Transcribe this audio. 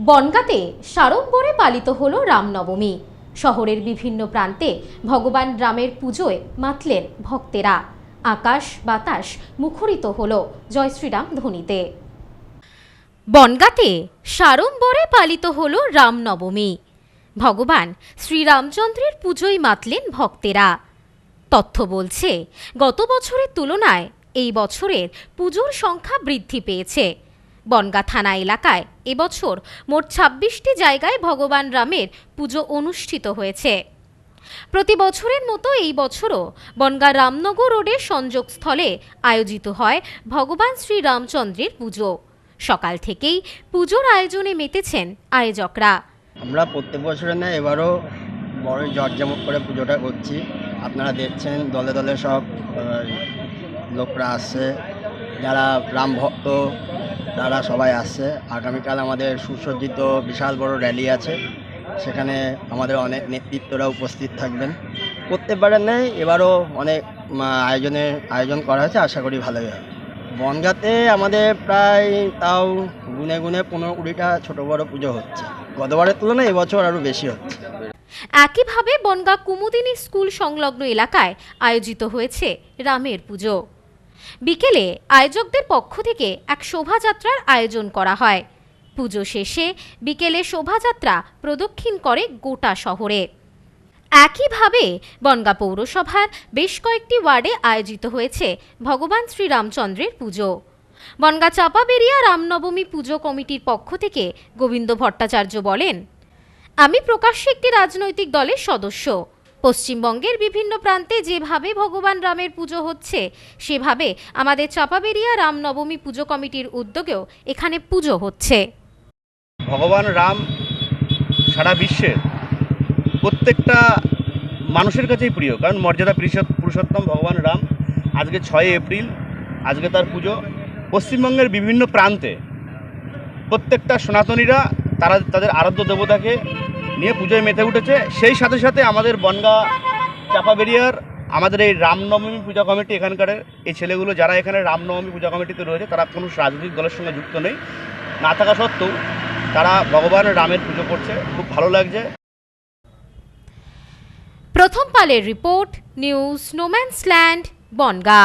বনগাঁতে সাড়ম্বরে পালিত হলো রামনবমী। শহরের বিভিন্ন প্রান্তে ভগবান রামের পুজোয় মাতলেন ভক্তেরা। আকাশ বাতাস মুখরিত হলো জয় শ্রীরাম ধ্বনিতে। বনগাঁতে সাড়ম্বরে পালিত হলো রামনবমী। ভগবান শ্রীরামচন্দ্রের পুজোয় মাতলেন ভক্তেরা। তথ্য বলছে, গত বছরের তুলনায় এই বছরের পুজোর সংখ্যা বৃদ্ধি পেয়েছে। বনগা থানা এলাকায়। এবছর মোট ছাব্বিশটি জায়গায় ভগবান রামের পুজো অনুষ্ঠিত হয়েছে। প্রতি বছরের মতো এই বছরও বনগা রামনগর রোডের সংযোগস্থলে আয়োজিত হয় ভগবান শ্রী রামচন্দ্রের পুজো। সকাল থেকেই পুজোর আয়োজনে মেতেছেন আয়োজকরা। আমরা প্রত্যেক বছরের না এবারও বড় জর্জামত করে পুজোটা করছি। আপনারা দেখছেন দলে দলে সব লোকরা আসছে। যারা রাম ভক্ত তারা সবাই আসছে। আগামীকাল আমাদের সুসজ্জিত বিশাল বড় র্যালি আছে। সেখানে আমাদের অনেক নেতৃত্বরা উপস্থিত থাকবেন। প্রত্যেকবারের নেই এবারও অনেক আয়োজনের আয়োজন করা হয়েছে। আশা করি ভালোই হবে। বনগাঁতে আমাদের প্রায় তাও গুনে গুনে পনেরো কুড়িটা ছোটো বড় পুজো হচ্ছে। গতবারের তুলনায় এবছর আরও বেশি হচ্ছে। একইভাবে বনগা কুমুদিনী স্কুল সংলগ্ন এলাকায় আয়োজিত হয়েছে রামের পুজো। বিকেলে আয়োজকদের পক্ষ থেকে এক শোভাযাত্রার আয়োজন করা হয়। পুজো শেষে বিকেলে শোভাযাত্রা প্রদক্ষিণ করে গোটা শহরে। একইভাবে বনগা পৌরসভার বেশ কয়েকটি ওয়ার্ডে আয়োজিত হয়েছে ভগবান শ্রীরামচন্দ্রের পুজো। বনগা চাপাবেরিয়া রামনবমী পুজো কমিটির পক্ষ থেকে গোবিন্দ ভট্টাচার্য বলেন, আমি প্রকাশ্যে একটি রাজনৈতিক দলের সদস্য। পশ্চিমবঙ্গের বিভিন্ন প্রান্তে যেভাবে ভগবান রামের পুজো হচ্ছে, সেভাবে আমাদের চাপাবেরিয়া রামনবমী পুজো কমিটির উদ্যোগেও এখানে পুজো হচ্ছে। ভগবান রাম সারা বিশ্বের প্রত্যেকটা মানুষের কাছেই প্রিয়, কারণ মর্যাদা পুরুষোত্তম ভগবান রাম আজকে ছয় এপ্রিল, আজকে তার পুজো। পশ্চিমবঙ্গের বিভিন্ন প্রান্তে প্রত্যেকটা সনাতনীরা তারা, তাদের আরাধ্য দেবতাকে নিয়ে পুজোয় মেতে উঠেছে। সেই সাথে সাথে আমাদের বনগা চাপাবেরিয়ার আমাদের এই রামনবমী পূজা কমিটি এখানকার এই ছেলেগুলো যারা এখানে রামনবমী পূজা কমিটিতে রয়েছে, তারা কোনো রাজনৈতিক দলের সঙ্গে যুক্ত নেই। না থাকা সত্ত্বেও তারা ভগবান রামের পুজো করছে। খুব ভালো লাগছে। প্রথম পালের report, news no man's land Bongaon.